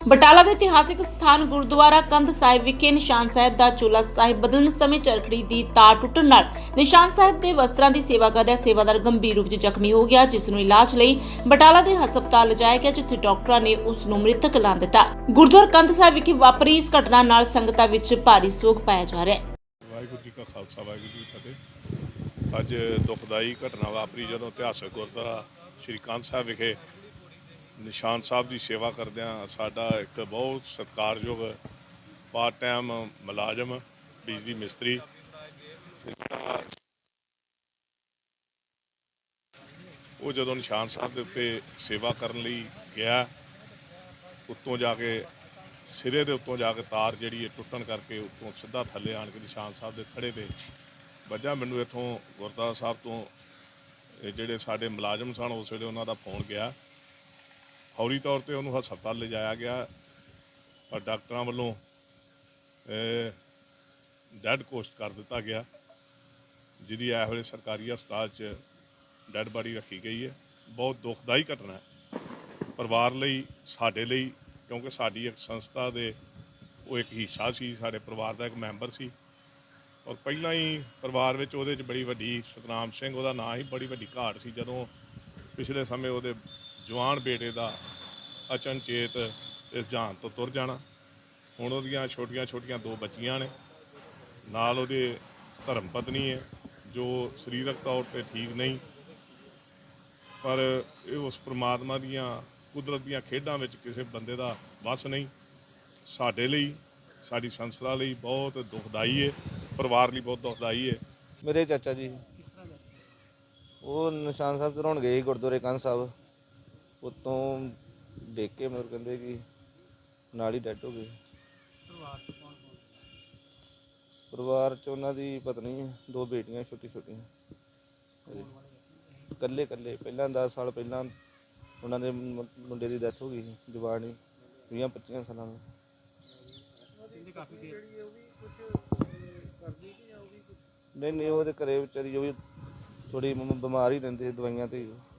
ਬਟਾਲਾ ਦੇ ਇਤਿਹਾਸਿਕ ਸਥਾਨ ਗੁਰਦੁਆਰਾ ਕੰਧ ਸਾਹਿਬ ਵਿਖੇ ਨਿਸ਼ਾਨ ਸਾਹਿਬ ਦਾ ਚੋਲਾ ਸਾਹਿਬ ਬਦਲਣ ਸਮੇਂ ਚਰਖੜੀ ਦੀ ਤਾਰ ਟੁੱਟਣ ਨਾਲ ਨਿਸ਼ਾਨ ਸਾਹਿਬ ਦੇ ਵਸਤਰਾਂ ਦੀ ਸੇਵਾ ਕਰ ਸੇਵਾਦਾਰ ਗੰਭੀਰ ਰੂਪ 'ਚ ਜ਼ਖਮੀ ਹੋ ਗਿਆ, ਜਿਸ ਨੂੰ ਇਲਾਜ ਲਈ ਬਟਾਲਾ ਦੇ ਹਸਪਤਾਲ ਲਿਜਾਇਆ ਗਿਆ, ਜਿੱਥੇ ਡਾਕਟਰਾਂ ਨੇ ਉਸ ਨੂੰ ਮ੍ਰਿਤਕ ਐਲਾਨ ਦਿੱਤਾ। ਗੁਰਦੁਆਰਾ ਕੰਧ ਸਾਹਿਬ ਵਿਖੇ ਵਾਪਰੀ ਇਸ ਘਟਨਾ ਨਾਲ ਸੰਗਤਾਂ ਵਿੱਚ ਭਾਰੀ ਸੋਗ ਪਾਇਆ ਜਾ ਰਿਹਾ ਹੈ। ਵਾਹਿਗੁਰੂ ਜੀ ਕਾ ਖਾਲਸਾ, ਵਾਹਿਗੁਰੂ ਜੀ ਕੀ ਫਤਿਹ। ਅੱਜ ਦੁਖਦਾਈ ਘਟਨਾ ਵਾਪਰੀ ਜਦੋਂ ਇਤਿਹਾਸਕ ਗੁਰਦੁਆਰਾ ਸ਼੍ਰੀ ਕਾਂਤ ਸਾਹਿਬ ਵਿਖੇ ਨਿਸ਼ਾਨ ਸਾਹਿਬ ਦੀ ਸੇਵਾ ਕਰਦਿਆਂ ਸਾਡਾ ਇੱਕ ਬਹੁਤ ਸਤਿਕਾਰਯੋਗ ਪਾਰਟ ਟਾਈਮ ਮੁਲਾਜ਼ਮ, ਬਿਜਲੀ ਮਿਸਤਰੀ। ਉਹ ਜਦੋਂ ਨਿਸ਼ਾਨ ਸਾਹਿਬ ਦੇ ਉੱਤੇ ਸੇਵਾ ਕਰਨ ਲਈ ਗਿਆ, ਉੱਤੋਂ ਜਾ ਕੇ ਸਿਰੇ ਦੇ ਉੱਤੋਂ ਜਾ ਕੇ ਤਾਰ ਜਿਹੜੀ ਹੈ ਟੁੱਟਣ ਕਰਕੇ ਉੱਤੋਂ ਸਿੱਧਾ ਥੱਲੇ ਆਣ ਕੇ ਨਿਸ਼ਾਨ ਸਾਹਿਬ ਦੇ ਥੜੇ ਤੇ ਵੱਜਾ। ਮੈਨੂੰ ਇੱਥੋਂ ਗੁਰਦੁਆਰਾ ਸਾਹਿਬ ਤੋਂ ਜਿਹੜੇ ਸਾਡੇ ਮੁਲਾਜ਼ਮ ਸਨ ਉਸ ਵੇਲੇ ਉਹਨਾਂ ਦਾ ਫੋਨ ਗਿਆ। ਫੌਰੀ ਤੌਰ ਤੇ ਉਹਨੂੰ ਹਸਪਤਾਲ ਲਿਜਾਇਆ ਗਿਆ। ਪਰ ਡਾਕਟਰਾਂ ਵੱਲੋਂ ਡੈਡ ਕੋਸਟ ਕਰ ਦਿੱਤਾ ਗਿਆ, ਜਿਹਦੀ ਇਸ ਵੇਲੇ ਸਰਕਾਰੀ ਹਸਪਤਾਲ 'ਚ ਡੈਡ ਬਾਡੀ ਰੱਖੀ ਗਈ ਹੈ। ਬਹੁਤ ਦੁਖਦਾਈ ਘਟਨਾ ਹੈ। ਪਰਿਵਾਰ ਲਈ, ਸਾਡੇ ਲਈ, ਕਿਉਂਕਿ ਸਾਡੀ ਇੱਕ ਸੰਸਥਾ ਦੇ, ਉਹ ਇੱਕ ਹਿੱਸਾ ਸੀ, ਸਾਡੇ ਪਰਿਵਾਰ ਦਾ ਇੱਕ ਮੈਂਬਰ ਸੀ। ਔਰ ਪਹਿਲਾਂ ਹੀ ਪਰਿਵਾਰ ਵਿੱਚ ਉਹਦੇ 'ਚ ਬੜੀ ਵੱਡੀ ਸਤਨਾਮ ਸਿੰਘ, ਉਹਦਾ ਨਾਂ ਹੀ ਬੜੀ ਵੱਡੀ ਘਾਟ ਸੀ। ਜਦੋਂ ਪਿਛਲੇ ਸਮੇਂ ਉਹਦੇ ਜਵਾਨ ਬੇਟੇ ਦਾ ਅਚਨਚੇਤ ਇਸ ਜਹਾਨ ਤੋਂ ਤੁਰ ਜਾਣਾ। ਹੁਣ ਉਹਦੀਆਂ ਛੋਟੀਆਂ ਛੋਟੀਆਂ ਦੋ ਬੱਚੀਆਂ ਨੇ। ਨਾਲ ਉਹਦੇ ਧਰਮ ਪਤਨੀ ਹੈ, ਜੋ ਸਰੀਰਕ ਤੌਰ ਤੇ ਠੀਕ ਨਹੀਂ। ਪਰ ਇਹ ਉਸ ਪ੍ਰਮਾਤਮਾ ਦੀਆਂ ਕੁਦਰਤ ਦੀਆਂ ਖੇਡਾਂ ਵਿੱਚ ਕਿਸੇ ਬੰਦੇ ਦਾ ਵੱਸ ਨਹੀਂ। ਸਾਡੇ ਲਈ, ਸਾਡੀ ਸੰਸਥਾ ਲਈ ਬਹੁਤ ਦੁਖਦਾਈ ਹੈ। ਪਰਿਵਾਰ ਲਈ ਬਹੁਤ ਦੁਖਦਾਈ ਹੈ। ਮੇਰੇ ਚਾਚਾ ਜੀ। ਉਹ ਨਿਸ਼ਾਨ ਸਾਹਿਬ ਚੜਾਉਣ ਗਏ ਸੀ ਗੁਰਦੁਆਰੇ ਕੰਨ ਸਾਹਿਬ। ਉਤੋਂ ਦੇਖ ਕੇ ਮੈਨੂੰ ਕਹਿੰਦੇ ਕਿ ਨਾਲ ਹੀ ਡੈਡ ਹੋ ਗਏ। ਪਰਿਵਾਰ ਚ ਉਹਨਾਂ ਦੀ ਪਤਨੀ ਹੈ ਦੋ ਬੇਟੀਆਂ ਛੋਟੀ ਛੋਟੀਆਂ ਇਕੱਲੇ ਇਕੱਲੇ। ਪਹਿਲਾਂ 10 ਸਾਲ ਪਹਿਲਾਂ ਉਹਨਾਂ ਦੇ ਮੁੰ- ਮੁੰਡੇ ਦੀ ਡੈਥ ਹੋ ਗਈ ਸੀ ਜਵਾਨੀ 20 25 ਸਾਲਾਂ ਦਾ ਨਹੀਂ ਨਹੀਂ ਉਹਦੇ ਘਰੇ ਵਿਚਾਰੀ ਉਹ ਵੀ ਥੋੜੀ ਬਿਮਾਰ ਹੀ ਰਹਿੰਦੇ ਸੀ ਦਵਾਈਆਂ ਤੇ ਹੀ। ਉਹ।